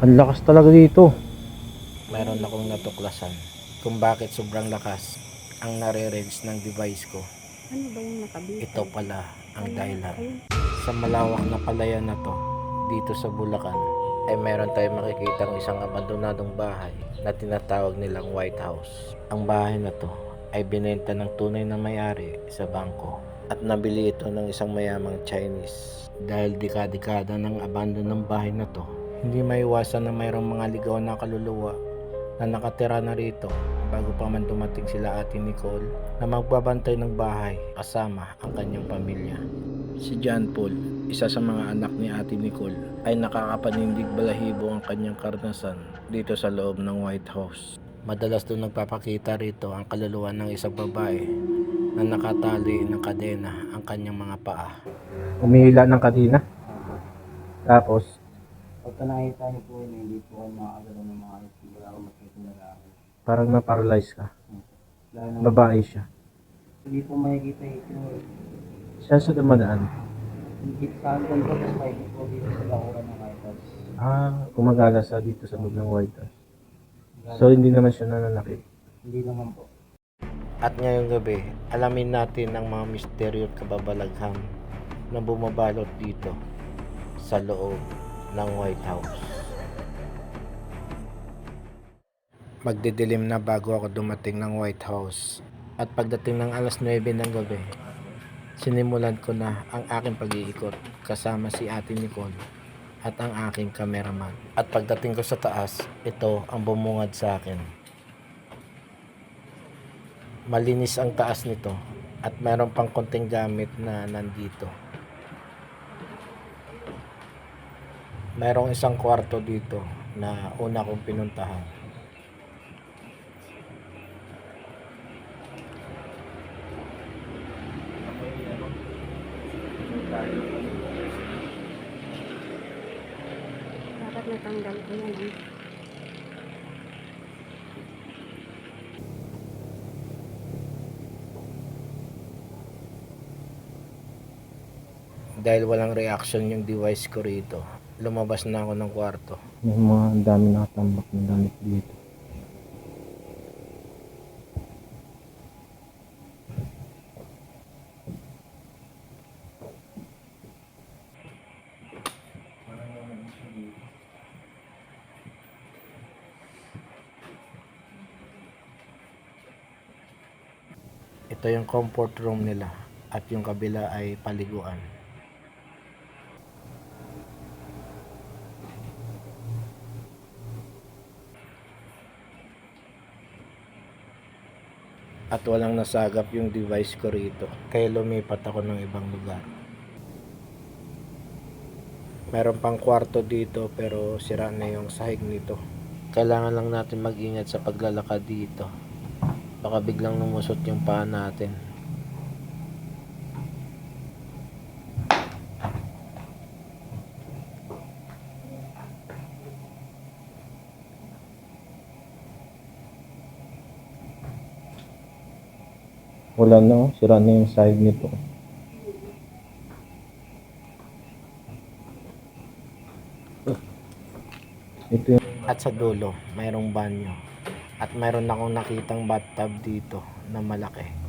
Ang lakas talaga dito. Meron akong natuklasan kung bakit sobrang lakas ang nare-range ng device ko. Ano ba yung nakabit? Ito pala ang Ayun, dahilan. Sa malawak na palayan na to, dito sa Bulacan, ay meron tayong makikitang isang abandonadong bahay na tinatawag nilang White House. Ang bahay na to ay binenta ng tunay na may-ari sa bangko at nabili ito ng isang mayamang Chinese. Dahil dekada-dekada ng abandon ng bahay na to, hindi maiwasan na mayroong mga ligaw na kaluluwa na nakatira na rito bago pa man dumating sila ate Nicole na magbabantay ng bahay kasama ang kanyang pamilya. Si John Paul, isa sa mga anak ni ate Nicole, ay nakakapanindig balahibo ang kanyang karanasan dito sa loob ng White House. Madalas doon nagpapakita rito ang kaluluwa ng isang babae na nakatali ng kadena ang kanyang mga paa. Umihila ng kadina. Tapos, Pagka nakita niyo po yun, hindi po kayo makakagalaw ng mga ayos. Wala akong makikita na lang. parang na-paralyze ka. Lalo na, Babae siya. hindi po makikita yung Siya sa dumadaan. hindi sa akin po, tapos makikita po dito sa bakuran ng iPads. Ah, gumagala sa dito sa loob ng White House. So, hindi naman siya nananakit. Hindi naman po. At ngayong gabi, alamin natin ang mga misteryo at kababalaghang na bumabalot dito sa loob ng White House. Magdidilim na bago ako dumating ng White House at pagdating ng alas 9 ng gabi, sinimulan ko na ang aking pag-iikot kasama si Ate Nicole at ang aking cameraman. At pagdating ko sa taas, ito ang bumungad sa akin malinis ang taas nito at meron pang konting gamit na nandito. Merong isang kwarto dito na una kong pinuntahan. Dapat natanggal ko yan. ah. Dahil walang reaction yung device ko rito, lumabas na ako ng kwarto. May mga ang dami nakatambak ng damit dito. Ito yung comfort room nila at yung kabila ay paliguan. At walang nasagap yung device ko rito. Kaya lumipat ako ng ibang lugar. Meron pang kwarto dito pero sira na yung sahig nito. Kailangan lang natin mag-ingat sa paglalakad dito. Baka biglang lumusot yung paa natin. Wala na, sira na yung side nito. Ito yung At sa dulo, mayroong banyo. At mayroon akong nakitang bathtub dito na malaki.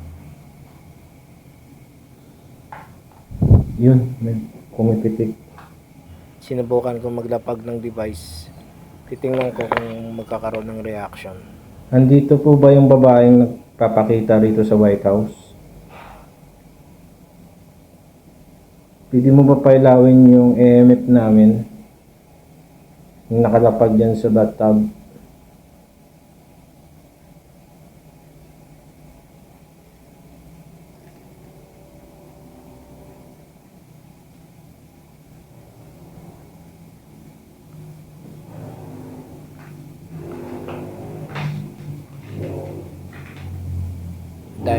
yun, may kumipitik. Sinubukan ko maglapag ng device. Titingnan ko kung magkakaroon ng reaction. Andito po ba yung babaeng nagpapakita rito sa White House? Pwede mo ba pailawin yung EMF namin? Nakalapag dyan sa bathtub.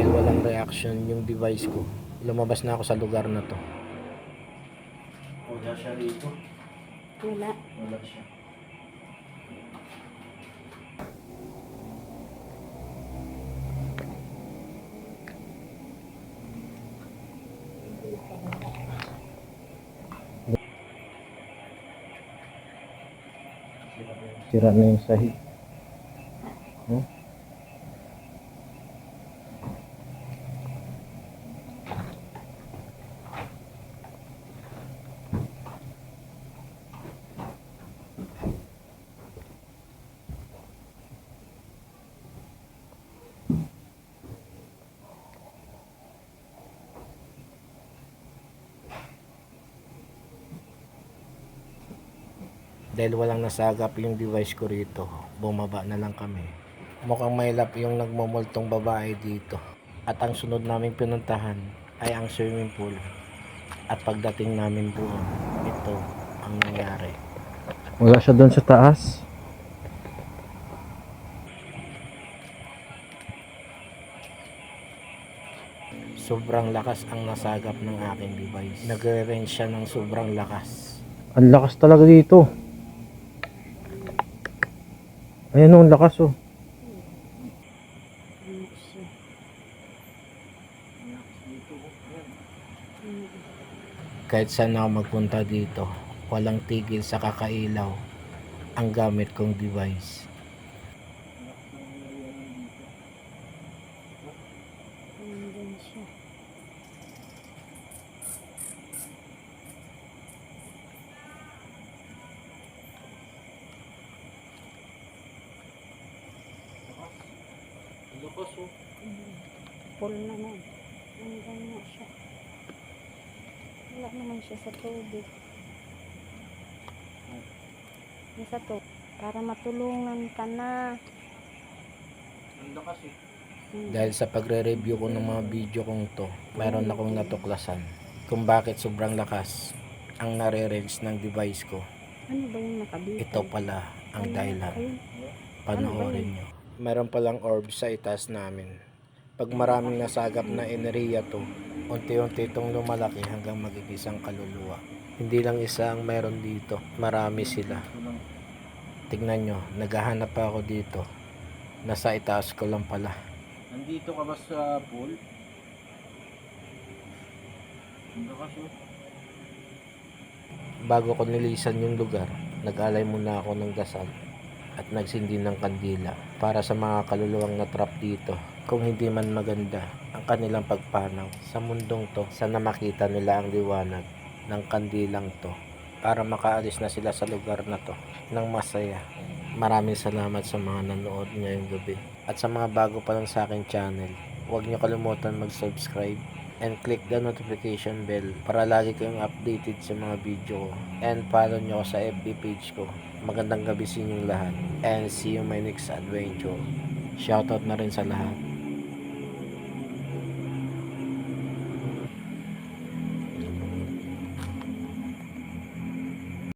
Dahil walang reaction yung device ko, lumabas na ako sa lugar na to. Wala siya rito. Wala. Wala siya. Sira na yung sahig. Hmm? Dahil walang nasagap yung device ko rito, bumaba na lang kami. Mukhang mailap yung nagmumultong babae dito. At ang sunod naming pinuntahan ay ang swimming pool. At pagdating namin doon, ito ang nangyari. Wala siya doon sa taas. Sobrang lakas ang nasagap ng aking device. Nagre-range siya ng sobrang lakas. Ang lakas talaga dito. Ayan o, lakas oh. Ano siya? Mm. Kahit saan ako magpunta dito, walang tigil sa kakailaw ang gamit kong device. Nandun siya. Full naman. Nandun nga siya. Wala naman siya sa tubig. Isa to. Para matulungan ka na. Hmm. Dahil sa pagre-review ko ng mga video kong to, mayroon akong natuklasan kung bakit sobrang lakas ang nare-range ng device ko. Ano ba yung nakabitay? Ito pala ang Ayun, dahilan. ayun. Panoorin nyo. Meron palang orb sa itaas namin. Pag maraming nasagap na enerhiya to, unti-unti itong lumalaki hanggang magiging isang kaluluwa. Hindi lang isa ang meron dito, marami sila. Tignan nyo, naghahanap pa ako dito. Nasa itaas ko lang pala. Nandito ka ba sa pool? Ang lakas oh. Bago ko nilisan yung lugar, nag-alay muna ako ng dasal at nagsindi ng kandila para sa mga kaluluwang na trap dito. Kung hindi man maganda ang kanilang pagpanaw sa mundong to, sana makita nila ang liwanag ng kandilang to para makaalis na sila sa lugar na to ng masaya. Maraming salamat sa mga nanood ngayong gabi. At sa mga bago pa lang sa aking channel, huwag niyo kalimutan mag-subscribe and click the notification bell para lagi kayong updated sa mga video ko. And follow nyo ako sa FB page ko. Magandang gabi sa inyong lahat. And see you my next adventure. Shoutout na rin sa lahat.